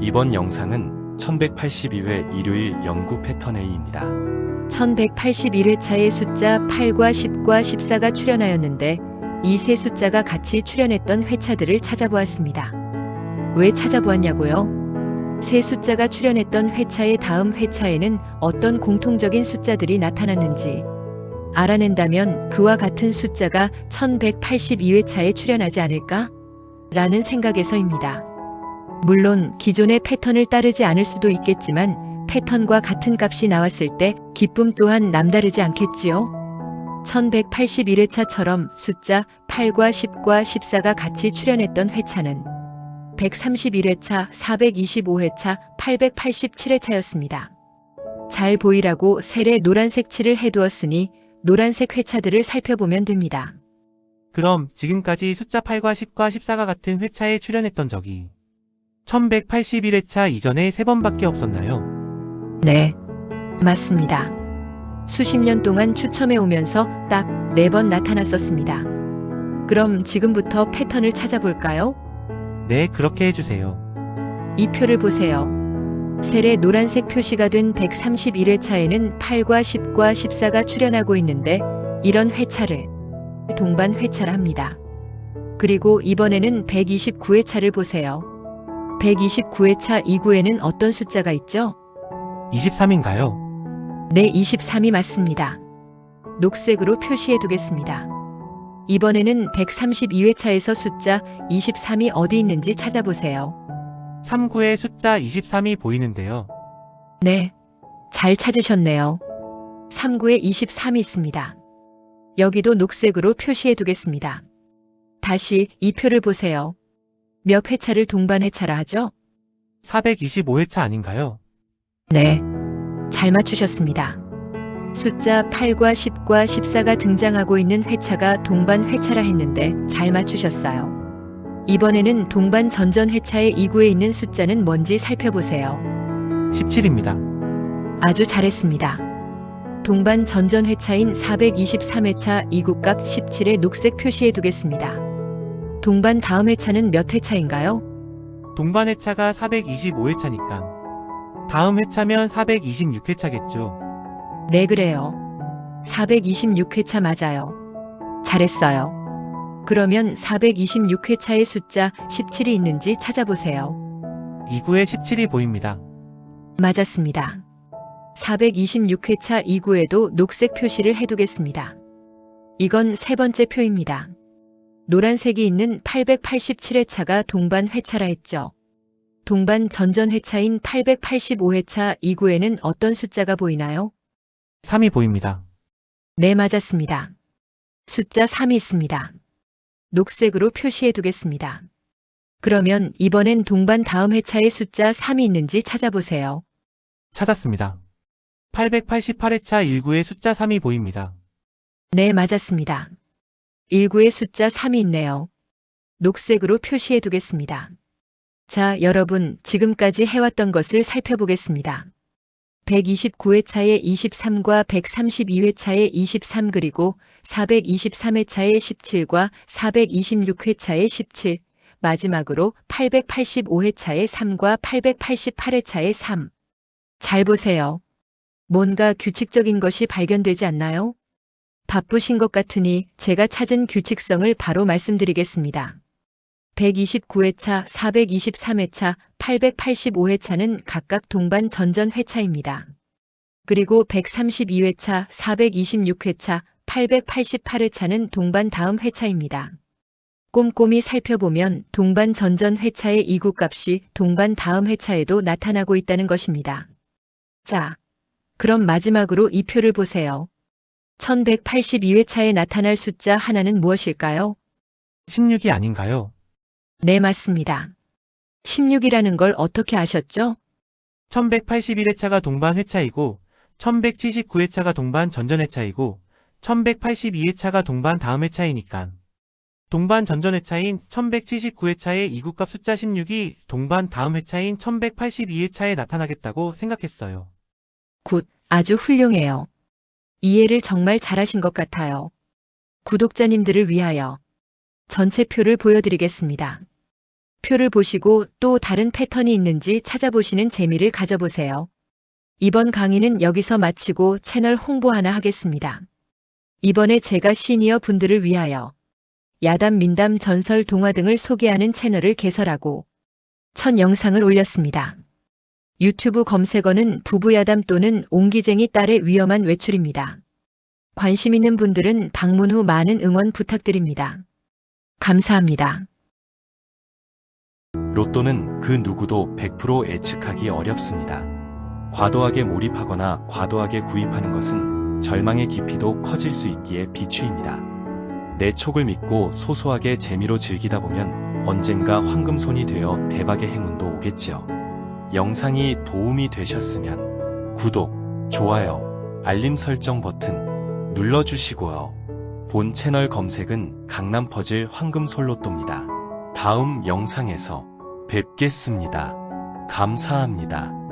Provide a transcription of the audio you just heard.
이번 영상은 1182회 일요일 연구 패턴 A입니다. 1181회차의 숫자 8과 10과 14가 출연하였는데 이 세 숫자가 같이 출연했던 회차들을 찾아보았습니다. 왜 찾아보았냐고요? 세 숫자가 출연했던 회차의 다음 회차에는 어떤 공통적인 숫자들이 나타났는지 알아낸다면 그와 같은 숫자가 1182회차에 출연하지 않을까? 라는 생각에서입니다. 물론 기존의 패턴을 따르지 않을 수도 있겠지만 패턴과 같은 값이 나왔을 때 기쁨 또한 남다르지 않겠지요? 1181회차처럼 숫자 8과 10과 14가 같이 출연했던 회차는 131회차, 425회차, 887회차였습니다. 잘 보이라고 셀에 노란색 칠을 해두었으니 노란색 회차들을 살펴보면 됩니다. 그럼 지금까지 숫자 8과 10과 14가 같은 회차에 출연했던 적이 1181회차 이전에 3번밖에 없었나요? 네, 맞습니다. 수십 년 동안 추첨해 오면서 딱 네 번 나타났었습니다. 그럼 지금부터 패턴을 찾아볼까요? 네, 그렇게 해주세요. 이 표를 보세요. 셀에 노란색 표시가 된 131회차에는 8과 10과 14가 출연하고 있는데 이런 회차를 동반 회차라 합니다. 그리고 이번에는 129회차를 보세요. 129회차 이구에는 어떤 숫자가 있죠? 23인가요? 네, 23이 맞습니다. 녹색으로 표시해 두겠습니다. 이번에는 132회차에서 숫자 23이 어디 있는지 찾아보세요. 39의 숫자 23이 보이는데요. 네, 잘 찾으셨네요. 3구에 23이 있습니다. 여기도 녹색으로 표시해 두겠습니다. 다시 이 표를 보세요. 몇 회차를 동반 회차라 하죠? 425회차 아닌가요? 네, 잘 맞추셨습니다. 숫자 8과 10과 14가 등장하고 있는 회차가 동반 회차라 했는데 잘 맞추셨어요. 이번에는 동반 전전 회차의 2구에 있는 숫자는 뭔지 살펴보세요. 17입니다. 아주 잘했습니다. 동반 전전 회차인 423회차 2구값 17에 녹색 표시해 두겠습니다. 동반 다음 회차는 몇 회차인가요? 동반 회차가 425회차니까 다음 회차면 426회차겠죠. 네, 그래요. 426회차 맞아요. 잘했어요. 그러면 426회차의 숫자 17이 있는지 찾아보세요. 2구에 17이 보입니다. 맞았습니다. 426회차 2구에도 녹색 표시를 해두겠습니다. 이건 세 번째 표입니다. 노란색이 있는 887회차가 동반 회차라 했죠. 동반 전전 회차인 885회차 2구에는 어떤 숫자가 보이나요? 3이 보입니다. 네, 맞았습니다. 숫자 3이 있습니다. 녹색으로 표시해 두겠습니다. 그러면 이번엔 동반 다음 회차의 숫자 3이 있는지 찾아보세요. 찾았습니다. 888회차 1구에 숫자 3이 보입니다. 네, 맞았습니다. 1구의 숫자 3이 있네요. 녹색으로 표시해 두겠습니다. 자, 여러분, 지금까지 해왔던 것을 살펴보겠습니다. 129회차의 23과 132회차의 23 그리고 423회차의 17과 426회차의 17, 마지막으로 885회차의 3과 888회차의 3. 잘 보세요. 뭔가 규칙적인 것이 발견되지 않나요? 바쁘신 것 같으니 제가 찾은 규칙성을 바로 말씀드리겠습니다. 129회차, 423회차, 885회차는 각각 동반 전전 회차입니다. 그리고 132회차, 426회차, 888회차는 동반 다음 회차입니다. 꼼꼼히 살펴보면 동반 전전 회차의 이구 값이 동반 다음 회차에도 나타나고 있다는 것입니다. 자, 그럼 마지막으로 이 표를 보세요. 1182회차에 나타날 숫자 하나는 무엇일까요? 16이 아닌가요? 네, 맞습니다. 16이라는 걸 어떻게 아셨죠? 1181회차가 동반 회차이고 1179회차가 동반 전전 회차이고 1182회차가 동반 다음 회차이니까 동반 전전 회차인 1179회차의 이구값 숫자 16이 동반 다음 회차인 1182회차에 나타나겠다고 생각했어요. 굿, 아주 훌륭해요. 이해를 정말 잘하신 것 같아요. 구독자님들을 위하여 전체 표를 보여드리겠습니다. 표를 보시고 또 다른 패턴이 있는지 찾아보시는 재미를 가져보세요. 이번 강의는 여기서 마치고 채널 홍보 하나 하겠습니다. 이번에 제가 시니어 분들을 위하여 야담, 민담, 전설, 동화 등을 소개하는 채널을 개설하고 첫 영상을 올렸습니다. 유튜브 검색어는 부부야담 또는 옹기쟁이 딸의 위험한 외출입니다. 관심 있는 분들은 방문 후 많은 응원 부탁드립니다. 감사합니다. 로또는 그 누구도 100% 예측하기 어렵습니다. 과도하게 몰입하거나 과도하게 구입하는 것은 절망의 깊이도 커질 수 있기에 비추입니다. 내 촉을 믿고 소소하게 재미로 즐기다 보면 언젠가 황금손이 되어 대박의 행운도 오겠지요. 영상이 도움이 되셨으면 구독, 좋아요, 알림 설정 버튼 눌러주시고요. 본 채널 검색은 강남 퍼즐 황금솔로또입니다. 다음 영상에서 뵙겠습니다. 감사합니다.